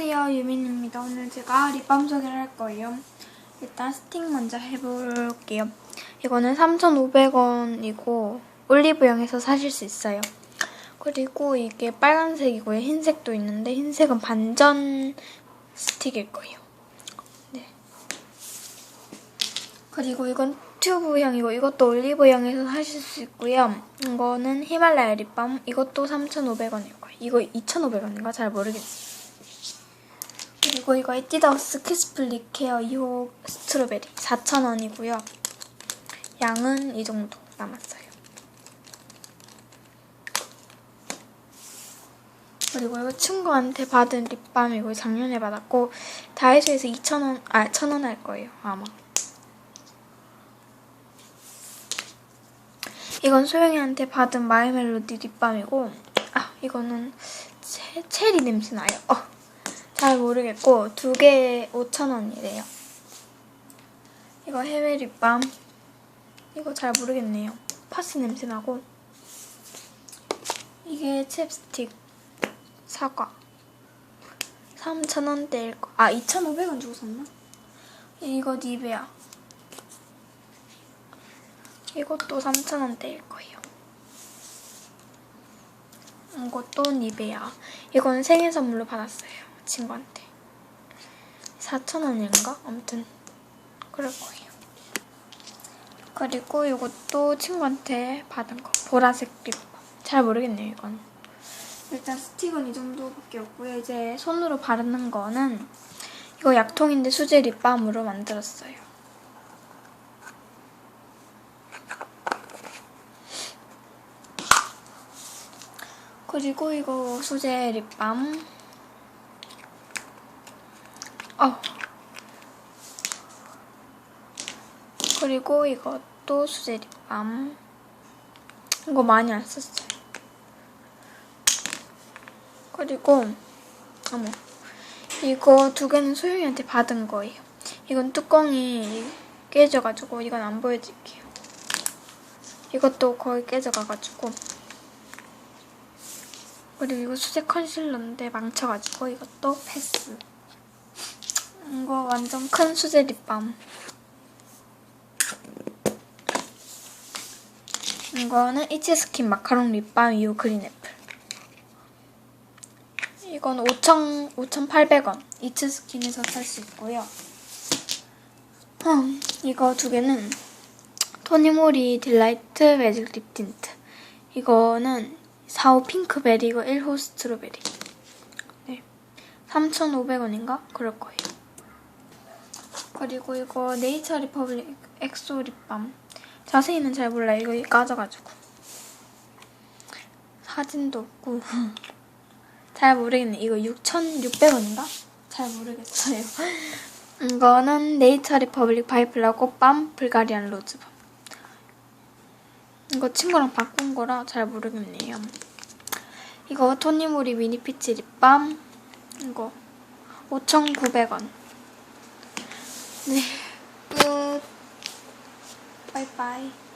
안녕하세요 유민입니다. 오늘 제가 립밤 소개를 할 거예요. 일단 스틱 먼저 해볼게요. 이거는 3,500원이고 올리브영에서 사실 수 있어요. 그리고 이게 빨간색이고요. 흰색도 있는데 흰색은 반전 스틱일 거예요. 네. 그리고 이건 튜브형이고 이것도 올리브영에서 사실 수 있고요. 이거는 히말라야 립밤. 이것도 3,500원일 거예요. 이거 2,500원인가? 잘 모르겠어요. 그리고 이거 에뛰드하우스 키스플리 케어 2호 스트로베리 4,000원이고요. 양은 이 정도 남았어요. 그리고 이거 친구한테 받은 립밤이고 작년에 받았고 다이소에서 2,000원, 아 1,000원 할 거예요. 아마. 이건 소영이한테 받은 마이멜로디 립밤이고 아 이거는 체, 체리 냄새 나요. 어, 잘 모르겠고 두 개에 5,000원이래요. 이거 해외 립밤 이거 잘 모르겠네요. 파스 냄새 나고 이게 챕스틱 사과 3,000원대일 거. 아 2,500원 주고 샀나? 이거 니베아 이것도 3,000원대일 거예요. 이것도 니베아. 이건 생일 선물로 받았어요. 친구한테. 4,000원인가? 아무튼 그럴 거예요. 그리고 이것도 친구한테 받은 거. 보라색 립밤. 잘 모르겠네요, 이건. 일단 스틱은 이 정도밖에 없고요. 이제 손으로 바르는 거는 이거 약통인데 수제 립밤으로 만들었어요. 그리고 이거 수제 립밤. 어. 그리고 이것도 수제 립밤. 이거 많이 안 썼어요. 그리고 어머 이거 두 개는 소영이한테 받은 거예요. 이건 뚜껑이 깨져가지고 이건 안 보여드릴게요. 이것도 거의 깨져가가지고 그리고 이거 수제 컨실러인데 망쳐가지고 이것도 패스. 이거 완전 큰 수제 립밤. 이거는 이치스킨 마카롱 립밤 이후 그린 애플. 이건 5,000, 5,800원. 이츠스킨에서 살 수 있고요. 음, 이거 두 개는 토니모리 딜라이트 매직 립 틴트. 이거는 4호 핑크베리고 1호 스트로베리. 네. 3,500원인가? 그럴 거예요. 그리고 이거 네이처 리퍼블릭 엑소 립밤. 자세히는 잘 몰라요. 이거 까져가지고. 사진도 없고. 잘 모르겠네. 이거 6,600원인가? 잘 모르겠어요. 이거는 네이처 리퍼블릭 바이플라 꽃밤 불가리안 로즈밤. 이거 친구랑 바꾼 거라 잘 모르겠네요. 이거 토니모리 미니 피치 립밤. 이거 5,900원. 네. 끝. 바이바이.